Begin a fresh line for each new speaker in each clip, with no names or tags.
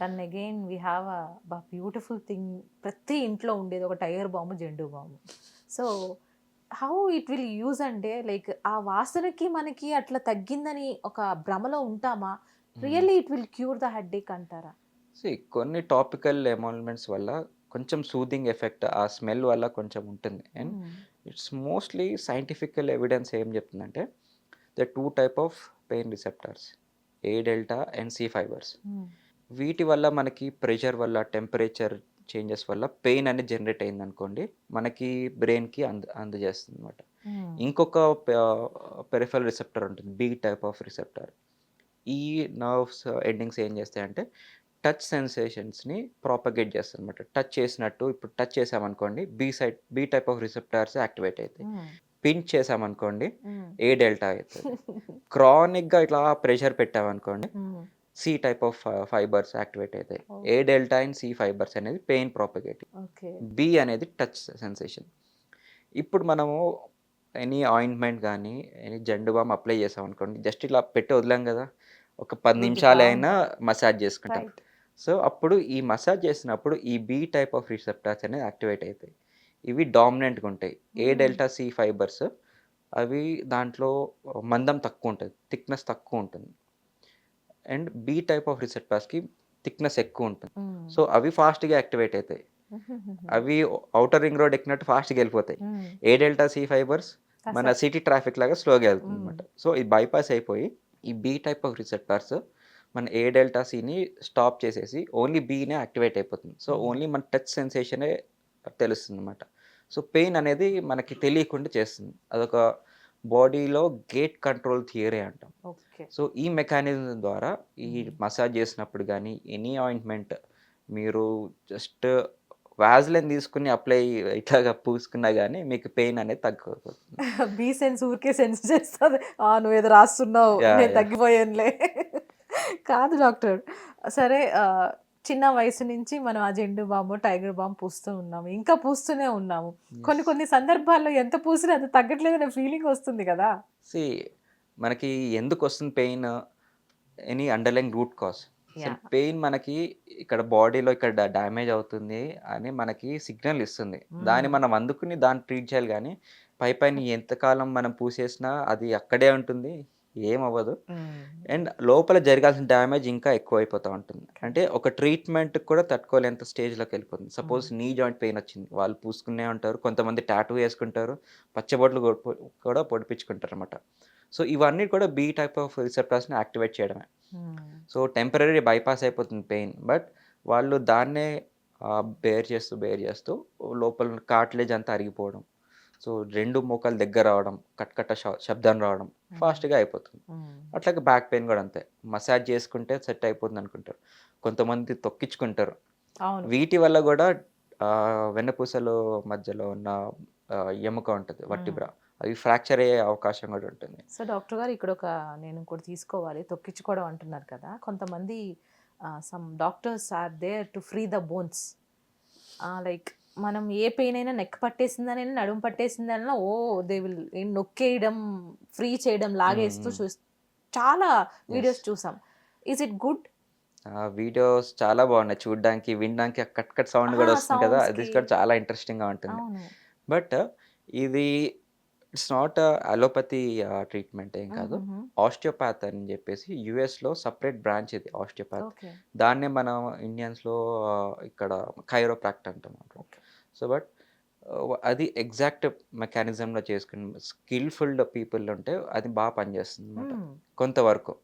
Dhan again we have a beautiful thing ప్రతి ఇంట్లో ఉండేది ఒక tiger bomb Zandu bomb. So how it will use అంటే లైక్ ఆ వాసనకి మనకి అట్లా తగ్గిందని ఒక భ్రమలో ఉంటామా? Really it will cure the head అంటారా?
కొన్ని టాపికల్ ఎమాల్మెంట్స్ వల్ల కొంచెం సూదింగ్ ఎఫెక్ట్ ఆ స్మెల్ వల్ల కొంచెం ఉంటుంది. And it's mostly scientifical evidence ఏం చెప్తుందంటే the two type of pain receptors A delta and C fibres వీటి వల్ల మనకి ప్రెషర్ వల్ల టెంపరేచర్ చేంజెస్ వల్ల పెయిన్ అనేది జనరేట్ అయింది అనుకోండి మనకి బ్రెయిన్కి అంద అందజేస్తుంది అనమాట ఇంకొక పెరిఫల్ రిసెప్టర్ ఉంటుంది బి టైప్ ఆఫ్ రిసెప్టర్ ఈ నర్వ్స్ ఎండింగ్స్ ఏం చేస్తాయంటే టచ్ సెన్సేషన్స్ని ప్రాపగేట్ చేస్తాయి అనమాట టచ్ చేసినట్టు ఇప్పుడు టచ్ చేసామనుకోండి B side B type of receptors activate అవుతాయి పించ్ చేసామనుకోండి ఏ డెల్టా అవుతుంది. క్రానిక్గా ఇట్లా ప్రెషర్ పెట్టామనుకోండి C type of fibres activate అవుతాయి A delta and C fibres అనేది పెయిన్ ప్రాపగేటింగ్ బి అనేది టచ్ సెన్సేషన్ ఇప్పుడు మనము ఎనీ ఆయింట్మెంట్ కానీ ఎనీ జెండు బామ్ అప్లై చేసాం అనుకోండి జస్ట్ ఇలా పెట్టి వదిలాం కదా ఒక పది నిమిషాలైనా మసాజ్ చేసుకుంటాం. సో అప్పుడు ఈ మసాజ్ చేసినప్పుడు ఈ బి టైప్ ఆఫ్ రిసెప్టార్స్ అనేది యాక్టివేట్ అవుతాయి ఇవి డామినెంట్గా ఉంటాయి. ఏ. డెల్టా సి ఫైబర్స్ అవి దాంట్లో మందం తక్కువ ఉంటుంది థిక్నెస్ తక్కువ ఉంటుంది. అండ్ బి టైప్ ఆఫ్ రిసెప్టార్స్కి థిక్నెస్ ఎక్కువ ఉంటుంది. సో అవి ఫాస్ట్గా యాక్టివేట్ అవుతాయి అవి అవుటర్ రింగ్ రోడ్ ఎక్కినట్టు ఫాస్ట్గా వెళ్ళిపోతాయి. ఏ డెల్టా సి ఫైబర్స్ మన సిటీ ట్రాఫిక్ లాగా స్లోగా వెళ్తుంది అనమాట సో ఇది బైపాస్ అయిపోయి ఈ బి టైప్ ఆఫ్ రిసెప్టార్స్ మన ఏ డెల్టా సిని స్టాప్ చేసేసి ఓన్లీ బీనే యాక్టివేట్ అయిపోతుంది. సో. ఓన్లీ మన టచ్ సెన్సేషనే తెలుస్తుంది అనమాట సో పెయిన్ అనేది మనకి తెలియకుండా చేస్తుంది. అదొక బాడీలో గేట్ కంట్రోల్ థియరీ అంటాం.
ఓకే.
సో ఈ మెకానిజం ద్వారా ఈ. మసాజ్ చేసినప్పుడు కానీ ఎనీ ఆయింట్మెంట్ మీరు జస్ట్ వ్యాజ్లైన్ తీసుకుని అప్లై ఇట్లాగా పూసుకున్నా కానీ మీకు పెయిన్ అనేది తగ్గిపోతుంది.
బీ సెన్స్ ఊరికే సెన్స్ చేస్తుంది. ఆ నువ్వు ఏదో రాస్తున్నావు నేను. తగ్గిపోయానులే. కాదు డాక్టర్. సరే చిన్న వయసు నుంచి మనం ఆ జెండు బాంబు టైగర్ బాంబు పూస్తూ ఉన్నాము. ఇంకా పూస్తూనే ఉన్నాము. కొన్ని కొన్ని సందర్భాల్లో ఎంత పూసినా అది తగ్గట్లేదనే ఫీలింగ్ వస్తుంది కదా.
సి మనకి ఎందుకు వస్తుంది pain any underline root cause. Pain మనకి ఇక్కడ బాడీలో ఇక్కడ డ్యామేజ్ అవుతుంది అని మనకి సిగ్నల్ ఇస్తుంది. దాన్ని
Mm.
మనం అందుకుని దాన్ని ట్రీట్ చేయాలి కానీ పై పైన ఎంతకాలం మనం పూసేసినా అది అక్కడే ఉంటుంది. ఏమవ్వదు. అండ్ లోపల జరగాల్సిన డ్యామేజ్ ఇంకా ఎక్కువ అయిపోతూ ఉంటుంది. అంటే ఒక ట్రీట్మెంట్ కూడా తట్టుకోలేంత స్టేజ్లోకి వెళ్ళిపోతుంది. సపోజ్ నీ జాయింట్ పెయిన్ వచ్చింది. వాళ్ళు పూసుకునే ఉంటారు. కొంతమంది టాటూ వేసుకుంటారు. పచ్చబొట్లు కూడా పొడిపించుకుంటారు అనమాట సో ఇవన్నీ కూడా బీ టైప్ ఆఫ్ రిసెప్టర్స్ని యాక్టివేట్ చేయడమే. సో టెంపరీ బైపాస్ అయిపోతుంది పెయిన్. బట్ వాళ్ళు దాన్నే బేర్ చేస్తూ బేర్ చేస్తూ లోపల కార్టిలేజ్ అంతా అరిగిపోవడం. సో రెండు మోకాలు దగ్గర రావడం కట్కట్ట శబ్దం రావడం ఫాస్ట్గా అయిపోతుంది. అట్లాగే బ్యాక్ పెయిన్ కూడా అంతే. మసాజ్ చేసుకుంటే సెట్ అయిపోతుంది అనుకుంటారు. కొంతమంది తొక్కించుకుంటారు. వీటి వల్ల కూడా వెన్నపూసలు మధ్యలో ఉన్న ఎముక ఉంటుంది వట్టిబ్రా అవి ఫ్రాక్చర్ అయ్యే అవకాశం కూడా ఉంటుంది.
సో డాక్టర్ గారు ఇక్కడ ఒక నేను కూడా తీసుకోవాలి. తొక్కించుకోవడం అంటున్నారు కదా. కొంతమంది some doctors are there to free the bones. Like మనం ఏ పెయిన్ అయినా నెక్ పట్టేసిందని నడుము పట్టేసిందన్నా ఓ దే విల్ నొక్కేయడం ఫ్రీ చేయడం లాగేస్తూ. చూ చాలా వీడియోస్ చూసాం. ఈజ్ ఇట్ గుడ్
వీడియోస్ చాలా బాగున్నాయి. చూడడానికి వినడానికి కట్ కట్ సౌండ్ కూడా వస్తుంది కదా. అది. కూడా చాలా ఇంట్రెస్టింగ్గా ఉంటుంది. బట్ ఇది ఇట్స్ నాట్ అలోపతి ట్రీట్మెంట్ ఏం కాదు. ఆస్టియోపాత్ అని చెప్పేసి US లో సపరేట్ బ్రాంచ్ ఇది ఆస్టియోపాత్ దాన్నే మనం ఇండియన్స్లో ఇక్కడ కైరోప్రాక్ట్ అంటాం. సో బట్ అది ఎగ్జాక్ట్ మెకానిజంలో చేసుకుని స్కిల్ఫుల్ పీపుల్ ఉంటే అది బాగా పనిచేస్తుంది అనమాట
Hmm.
కొంతవరకు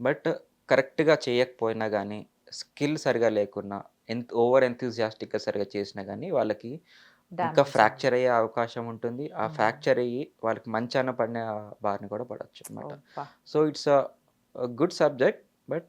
బట్ కరెక్ట్గా చేయకపోయినా కానీ స్కిల్ సరిగా లేకున్నా ఎంత ఓవర్ ఎంతూజియాస్టిక్గా సరిగా చేసినా కానీ వాళ్ళకి ఇంకా ఫ్రాక్చర్ అయ్యే అవకాశం ఉంటుంది ఆ
Mm.
ఫ్రాక్చర్ అయ్యి వాళ్ళకి మంచాన పడిన బారిన కూడా పడవచ్చు అనమాట. So it's a good subject but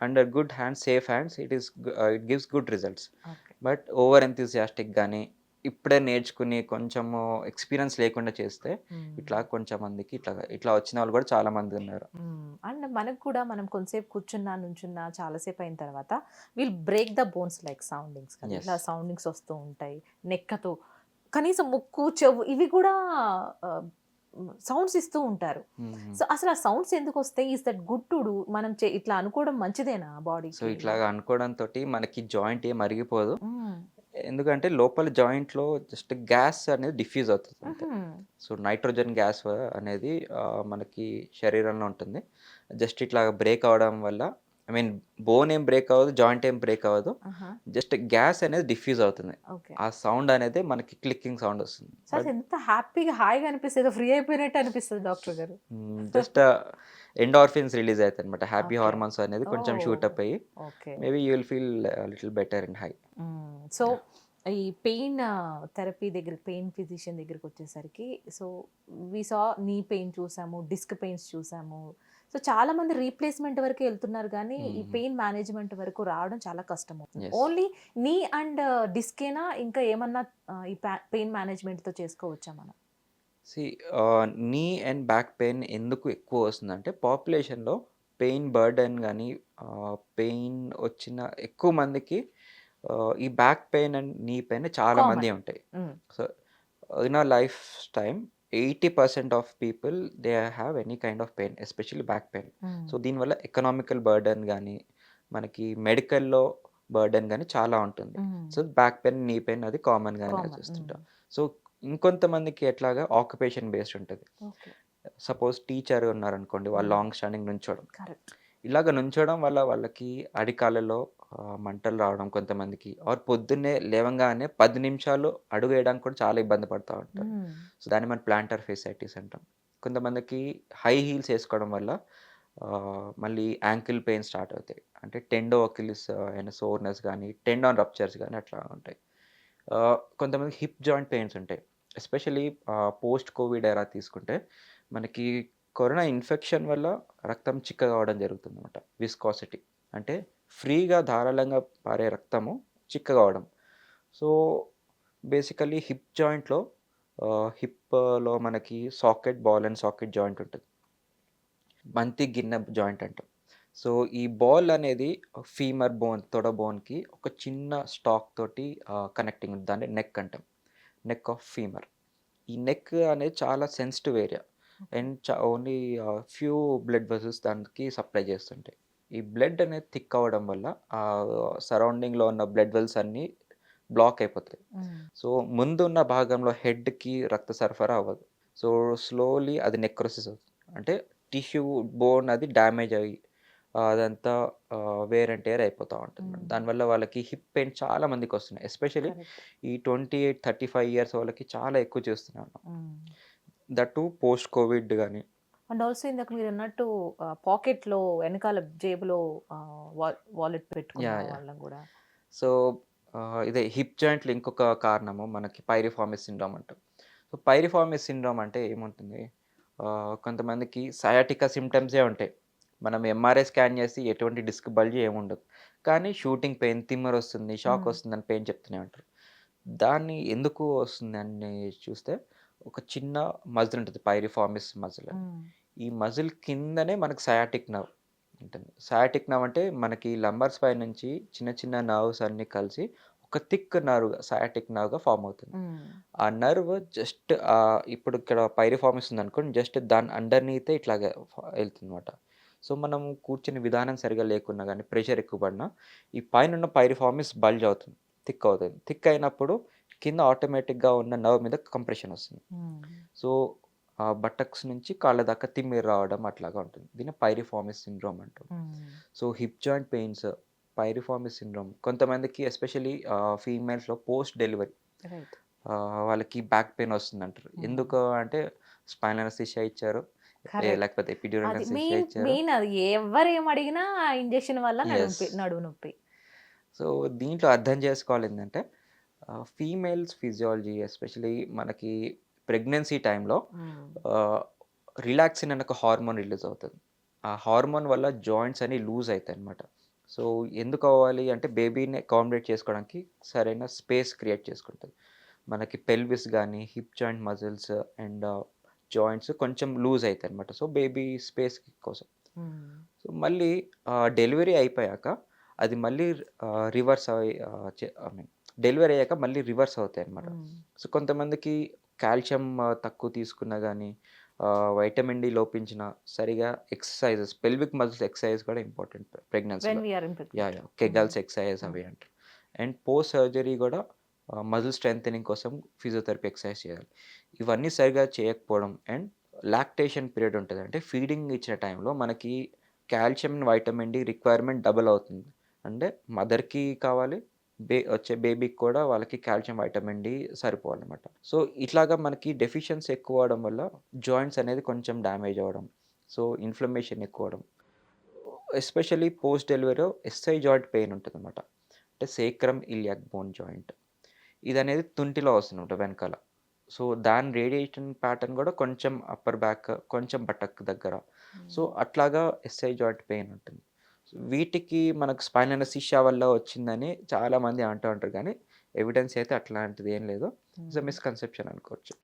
under good hands safe hands it is it gives good results. But over enthusiastic కానీ ఇప్పుడే నేర్చుకుని కొంచెము ఎక్స్పీరియన్స్ లేకుండా చేస్తే. ఇట్లా కొంచెం మందికి ఇట్లా ఇట్లా వచ్చిన వాళ్ళు కూడా చాలా మంది ఉన్నారు
అండ్ మనకు కూడా మనం కొంతసేపు కూర్చున్నా నుంచున్నా చాలాసేపు అయిన తర్వాత will break the bones like soundings. ఇట్లా సౌండింగ్స్ వస్తూ ఉంటాయి నెక్కతో కనీసం ముక్కు చెవు ఇవి కూడా సౌండ్స్ ఇస్తూ ఉంటారు. సో అసలు ఆ సౌండ్స్ ఎందుకు వస్తాయి? Is that good to do? మనం చే- ఇట్లా అనుకోవడం మంచిదేనా బాడీ
సో ఇట్లాగా అనుకోవడం తోటి మనకి జాయింట్ ఏం అరిగిపోదు. ఎందుకంటే లోపల జాయింట్లో జస్ట్ గ్యాస్ అనేది డిఫ్యూజ్ అవుతుంది సో నైట్రోజన్ గ్యాస్ అనేది మనకి శరీరంలో ఉంటుంది. జస్ట్ ఇట్లా బ్రేక్ అవడం వల్ల ఐ మీన్ బోన్ ఏం బ్రేక్ అవ్వదు జాయింట్ ఏం బ్రేక్ అవ్వదు. జస్ట్ గ్యాస్ అనేది డిఫ్యూజ్ అవుతుంది. ఆ సౌండ్ అనేది మనకి క్లిక్కింగ్ సౌండ్ వస్తుంది.
ఎంత హ్యాపీగా హాయిగా అనిపిస్తుంది. ఫ్రీ అయిపోయినట్టు అనిపిస్తుంది డాక్టర్ గారు.
జస్ట్ ఎండార్ఫిన్స్ రిలీజ్ అవుతాయి అనమాట హ్యాపీ. హార్మోన్స్ అనేది కొంచెం
Oh.
షూట్ అప్ అయ్యి
okay
maybe you will feel little better and high
so ఈ పెయిన్ థెరపీ దగ్గర పెయిన్ ఫిజిషియన్ దగ్గరికి వచ్చేసరికి so we saw knee pain చూసాము డిస్క్ పెయిన్స్ చూసాము సో చాలా మంది రీప్లేస్మెంట్ వరకు వెళ్తున్నారు కానీ ఈ. పెయిన్ మేనేజ్మెంట్ వరకు రావడం చాలా కష్టం అవుతుంది. ఓన్లీ నీ అండ్ డిస్కేనా ఇంకా ఏమన్నా ఈ పెయిన్ మేనేజ్మెంట్తో చేసుకోవచ్చా మనం
సి నీ అండ్ బ్యాక్ పెయిన్ ఎందుకు ఎక్కువ వస్తుందంటే పాపులేషన్లో పెయిన్ బర్డెన్ కానీ పెయిన్ వచ్చిన ఎక్కువ మందికి ఈ back pain and knee pain చాలా. మంది ఉంటాయి. So in lifetime eighty percent of people they have any kind of pain especially back pain so దీనివల్ల ఎకనామికల్ బర్డెన్ కానీ మనకి మెడికల్లో బర్డెన్ కానీ చాలా ఉంటుంది. So back pain knee pain అది కామన్గానే
Common.
చూస్తుంటాం. సో ఇంకొంతమందికి ఎట్లాగా ఆక్యుపేషన్ బేస్డ్ ఉంటుంది. సపోజ్ టీచర్ ఉన్నారనుకోండి వాళ్ళు. Long standing నుంచోడం.
కరెక్ట్
ఇలాగ నుంచోడం వల్ల వాళ్ళకి అడికాలలో మంటలు రావడం కొంతమందికి. ఆర్ పొద్దున్నే లేవంగానే పది నిమిషాలు అడుగు వేయడానికి కూడా చాలా ఇబ్బంది పడుతూ ఉంటారు. సో దాన్ని మనం ప్లాంటర్ ఫేసైటిస్ అంటాం. కొంతమందికి హై హీల్స్ వేసుకోవడం వల్ల మళ్ళీ యాంకిల్ పెయిన్ స్టార్ట్ అవుతాయి. అంటే టెండో అకిలిస్ అయిన సోర్నెస్ కానీ టెండాన్ రప్చర్స్ కానీ అట్లా ఉంటాయి. కొంతమంది హిప్ జాయింట్ పెయిన్స్ ఉంటాయి. ఎస్పెషలీ పోస్ట్ కోవిడ్ ఎరా తీసుకుంటే మనకి కరోనా ఇన్ఫెక్షన్ వల్ల రక్తం చిక్కగా అవడం జరుగుతుంది అనమాట విస్కాసిటీ. అంటే ఫ్రీగా ధారాళంగా పారే రక్తము చిక్కగా అవడం. సో బేసికలీ హిప్ జాయింట్లో హిప్లో మనకి socket ball and socket joint ఉంటుంది. బంతి గిన్నె జాయింట్ అంటాం. సో ఈ బాల్ అనేది ఫీమర్ బోన్ తొడ బోన్కి ఒక చిన్న స్టాక్ తోటి కనెక్టింగ్ ఉంది దాన్ని నెక్ అంటాం. Neck of femur. ఈ నెక్ అనేది చాలా సెన్సిటివ్ ఏరియా. అండ్ చా ఓన్లీ ఫ్యూ బ్లడ్ వెసల్స్ దానికి సప్లై చేస్తుంటాయి. ఈ బ్లడ్ అనేది థిక్ అవ్వడం వల్ల ఆ సరౌండింగ్లో ఉన్న బ్లడ్ వెల్స్ అన్నీ బ్లాక్ అయిపోతాయి. సో ముందు ఉన్న భాగంలో హెడ్కి రక్త సరఫరా అవ్వదు. సో స్లోలీ అది నెక్రోసిస్ అవుతుంది. అంటే టిష్యూ బోన్ అది డ్యామేజ్ అయ్యి అదంతా వేర్ అండ్ టేర్ అయిపోతూ ఉంటుంది. దానివల్ల వాళ్ళకి హిప్ పెయిన్ చాలా మందికి వస్తున్నాయి. ఎస్పెషల్లీ ఈ twenty eight thirty five years వాళ్ళకి చాలా ఎక్కువ చూస్తున్నాను. దట్టు పోస్ట్ కోవిడ్ కానీ
అండ్ ఆల్సో ఇందాక మీరు అన్నట్టు పాకెట్లో వెనకాల జేబులో వాలెట్. వాళ్ళం కూడా.
సో ఇదే హిప్ జాయింట్లు ఇంకొక కారణము మనకి పైరిఫామిస్ సిండ్రోమ్ అంటాం. సో పైరిఫామిస్ సిండ్రోమ్ అంటే ఏముంటుంది? కొంతమందికి సయాటికా సిమ్టమ్సే ఉంటాయి. మనం ఎంఆర్ఐ స్కాన్ చేసి ఎటువంటి డిస్క్ బల్జీ ఏముండదు. కానీ షూటింగ్ పెయిన్ తిమ్మర్ వస్తుంది షాక్
Mm.
వస్తుందని పెయిన్ చెప్తూనే ఉంటారు. దాన్ని ఎందుకు వస్తుంది అని చూస్తే ఒక చిన్న మజిల్ ఉంటుంది పైరిఫామిస్ మజిల్. ఈ మజిల్ కిందనే మనకి సయాటిక్ నర్వ్ ఉంటుంది. సయాటిక్ నర్వ్ అంటే మనకి లంబర్ స్పై నుంచి చిన్న చిన్న నర్వ్స్ అన్ని కలిసి ఒక థిక్ నర్వ్ సయాటిక్ నర్వ్గా ఫామ్ అవుతుంది. ఆ నర్వ్ జస్ట్ ఇప్పుడు ఇక్కడ పైరిఫార్మిస్ ఉంది అనుకోండి జస్ట్ దాని అండర్నీతే ఇట్లాగే వెళ్తుంది అనమాట సో మనం కూర్చుని విధానం సరిగా లేకున్నా కానీ ప్రెషర్ ఎక్కువ పడినా ఈ పైన ఉన్న పైరిఫార్మిస్ బల్జ్ అవుతుంది థిక్ అవుతుంది. థిక్ అయినప్పుడు కింద ఆటోమేటిక్గా ఉన్న నర్వ్ మీద కంప్రెషన్ వస్తుంది. సో ఆ బటక్స్ నుంచి కాళ్ళ దాకా తిమ్మిరి రావడం అట్లాగా ఉంటుంది. దీన్ని పైరిఫార్మిస్ సిండ్రోమ్ అంటాం. So hip joint pains piriformis syndrome కొంతమందికి ఎస్పెషలీ ఫీమేల్స్లో పోస్ట్ డెలివరీ. వాళ్ళకి బ్యాక్ పెయిన్ వస్తుంది అంటారు. ఎందుకు అంటే స్పైనల్ అనస్థీషియా ఇచ్చారు. లేకపోతే ఎపిడ్యూరల్ అనస్థీషియా ఇచ్చారు.
ఎవరు ఏం అడిగినా ఇంజెక్షన్ వల్ల నొప్పి
సో దీంట్లో అర్థం చేసుకోవాలి ఏంటంటే ఫీమేల్స్ ఫిజియాలజీ ఎస్పెషలీ మనకి ప్రెగ్నెన్సీ టైంలో రిలాక్సిన్ అనే ఒక హార్మోన్ రిలీజ్ అవుతుంది. ఆ హార్మోన్ వల్ల జాయింట్స్ అన్ని లూజ్ అవుతాయి అనమాట సో ఎందుకు అవ్వాలి అంటే బేబీని అకామిడేట్ చేసుకోవడానికి సరైన స్పేస్ క్రియేట్ చేసుకుంటుంది. మనకి పెల్విస్ కానీ hip joint muscles and joints కొంచెం లూజ్ అవుతాయి అనమాట సో బేబీ స్పేస్ కోసం. సో మళ్ళీ డెలివరీ అయిపోయాక అది మళ్ళీ రివర్స్ అయ్యి ఐ మీన్ డెలివరీ అయ్యాక మళ్ళీ రివర్స్ అవుతాయి అనమాట సో కొంతమందికి కాల్షియం తక్కువ తీసుకున్నా కానీ వైటమిన్ డి లోపించిన సరిగా ఎక్సర్సైజెస్ పెల్విక్ మజిల్స్ ఎక్సర్సైజ్ కూడా important pregnancy yeah yeah Kegels exercise అవి అంటారు. అండ్ పోస్ట్ సర్జరీ కూడా మజిల్ స్ట్రెంగ్ కోసం ఫిజియోథెరపీ ఎక్సర్సైజ్ చేయాలి. ఇవన్నీ సరిగా చేయకపోవడం అండ్ లాక్టేషన్ పీరియడ్ ఉంటుంది. అంటే ఫీడింగ్ ఇచ్చిన టైంలో మనకి calcium vitamin D requirement double అవుతుంది. అంటే మదర్కి కావాలి బే వచ్చే బేబీకి కూడా వాళ్ళకి కాల్షియం వైటమిన్ డి సరిపోవాలన్నమాట. సో ఇట్లాగా మనకి డెఫిషియన్సీ ఎక్కువ అవడం వల్ల జాయింట్స్ అనేది కొంచెం డ్యామేజ్ అవ్వడం సో ఇన్ఫ్లమేషన్ ఎక్కువ అవడం. Especially post delivery SI joint pain ఉంటుంది అనమాట అంటే సేక్రమ్ ఇలియాక్ బోన్ జాయింట్. ఇది అనేది తుంటిలో వస్తుందన్నమాట వెనకాల. సో దాని రేడియేషన్ ప్యాటర్న్ కూడా కొంచెం అప్పర్ బ్యాక్ కొంచెం బటక్ దగ్గర. సో అట్లాగా ఎస్ఐ జాయింట్ పెయిన్ ఉంటుంది. వీటికి మనకు స్పైన్ అనసిషియా వల్ల వచ్చిందని చాలా మంది అంటూ ఉంటారు కానీ ఎవిడెన్స్ అయితే అట్లాంటిది ఏం లేదు. ఇట్స్ మిస్కన్సెప్షన్ అనుకోవచ్చు.